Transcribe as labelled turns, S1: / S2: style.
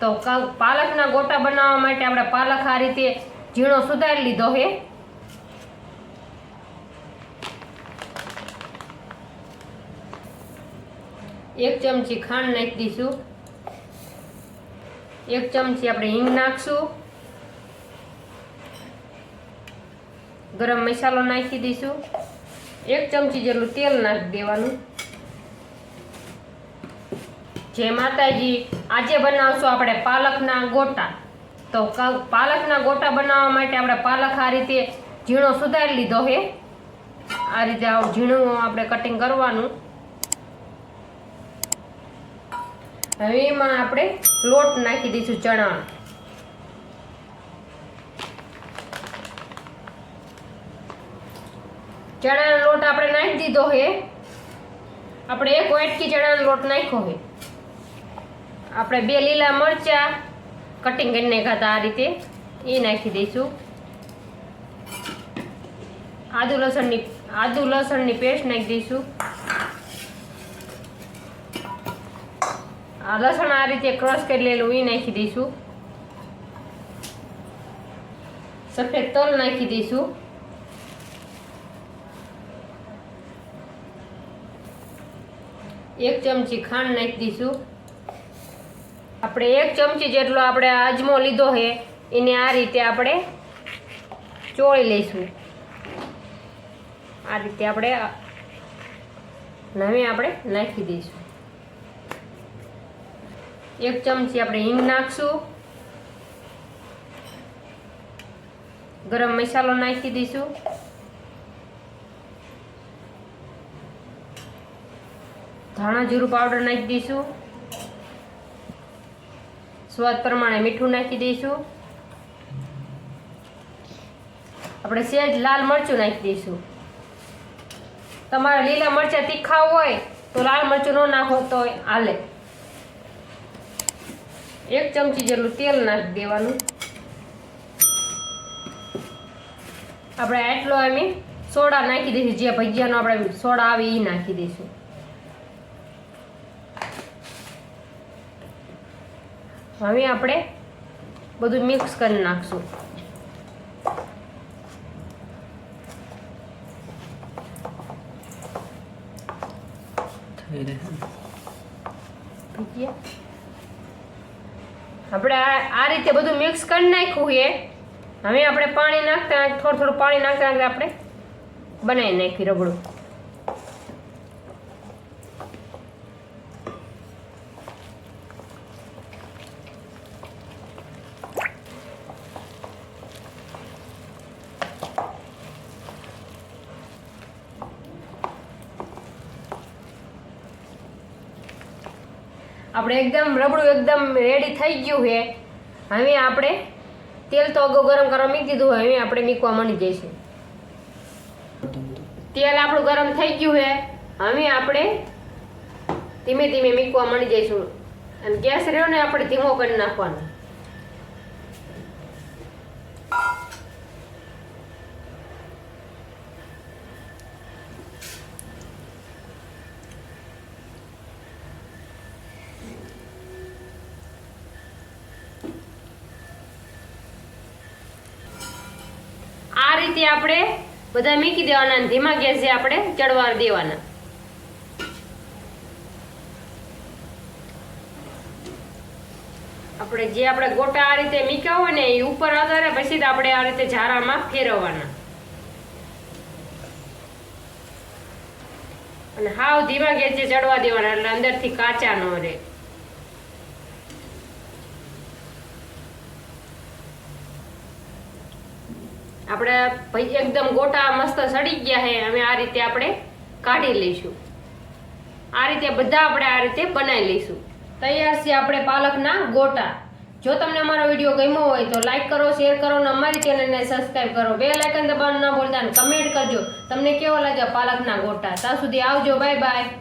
S1: તો પાલકના ગોટા બનાવવા માટે આપણે પાલક આ રીતે ઝીણો સુધારી લીધો છે એક ચમચી ખાંડ નાખી દઈશું. એક ચમચી આપણે હિંગ નાખશું. ગરમ મસાલો નાખી દઈશું. એક ચમચી જેટલું તેલ નાખી દેવાનું. જય માતાજી આજે બનાવશું આપણે પાલકના ગોટા. તો પાલકના ગોટા બનાવવા માટે આપણે પાલક આ રીતે ઝીણો સુધારી લીધો છે આ રીતે ઝીણું આપણે કટિંગ કરવાનું. હવે એમાં આપણે લોટ નાખી દઈશું ચણા ચણાનો લોટ આપણે નાખી દીધો છે આપણે એક વાટકી ચણાનો લોટ નાખ્યો છે આપણે બે લીલા મરચા કટિંગ કરીને નાખાતા આ રીતે. એ નાખી દઈશું. આદુ લસણની આદુ લસણની પેસ્ટ નાખી દઈશું. આ લસણ આ રીતે ક્રશ કરી લેલું એ નાખી દઈશું. સફેદ તલ નાખી દઈશું. એક ચમચી ખાંડ નાખી દઈશું. આપણે એક ચમચી જેટલો આપણે અજમો લીધો છે, એને આ રીતે આપણે ચોળી લઈશું. આ રીતે આપણે નવે આપણે નાખી દઈશું. એક ચમચી આપણે હિંગ નાખશું. ગરમ મસાલો નાખી દઈશું. ધાણા જીરું પાવડર નાખી દઈશું. સ્વાદ પ્રમાણે મીઠું નાખી દઈશું. આપણે સેજ લાલ મરચું નાખી દઈશું. તમારા લીલા મરચાં તીખા હોય તો લાલ મરચું ન નાખો તો હાલે. એક ચમચી જેટલું તેલ નાખી દેવાનું. આપણે આટલો એમ સોડા નાખી દઈશું. જે ભજીયાનો આપણે સોડા આવે એ નાખી દઈશું. હવે આપણે બધું મિક્સ કરી નાખશું. આપણે આ આ રીતે બધું મિક્સ કરી નાખ્યું છે. હવે આપણે પાણી નાખતા થોડું થોડું પાણી નાખતા નાખતા આપણે બનાવી નાખી રબડું આપણે એકદમ રબડું એકદમ રેડી થઈ ગયું છે. હવે આપણે તેલ તો અગાઉ ગરમ કરવા મૂકી દીધું હવે આપણે મીકવા મળી જઈશું. તેલ આપણું ગરમ થઈ ગયું છે. હવે આપણે ધીમે ધીમે મીકવા મળી જઈશું. અને ગેસ રહ્યો ને, આપણે ધીમો કરી નાખવાનો. આ રીતે આપણે બધા મૂકી દેવાના ધીમા ગેસે આપણે ચડવા દેવાના. આપણે જે આપણે ગોટા આ રીતે મીકા હોય ને એ ઉપર આધારે પછી આપણે આ રીતે ઝારામાં ફેરવવાના. અને હાવ ધીમા ગેસે ચડવા દેવાના એટલે અંદરથી કાચા ન રહે. આપણે ભાઈ એકદમ ગોટા મસ્ત સડી ગયા છે અમે આ રીતે આપણે કાઢી લઈશું. આ રીતે બધા આપણે આ રીતે બનાવી લઈશું. તૈયાર છે આપણે પાલકના ગોટા. જો તમને અમારો વીડિયો ગમ્યો હોય તો લાઇક કરો, શેર કરો અને અમારી ચેનલને સબસ્ક્રાઈબ કરો. બે લાઇકન દબાવવાનું ના ભૂલતા અને કમેન્ટ કરજો. તમને કેવો લાગ્યો પાલકના ગોટા? ત્યાં સુધી આવજો. Bye bye.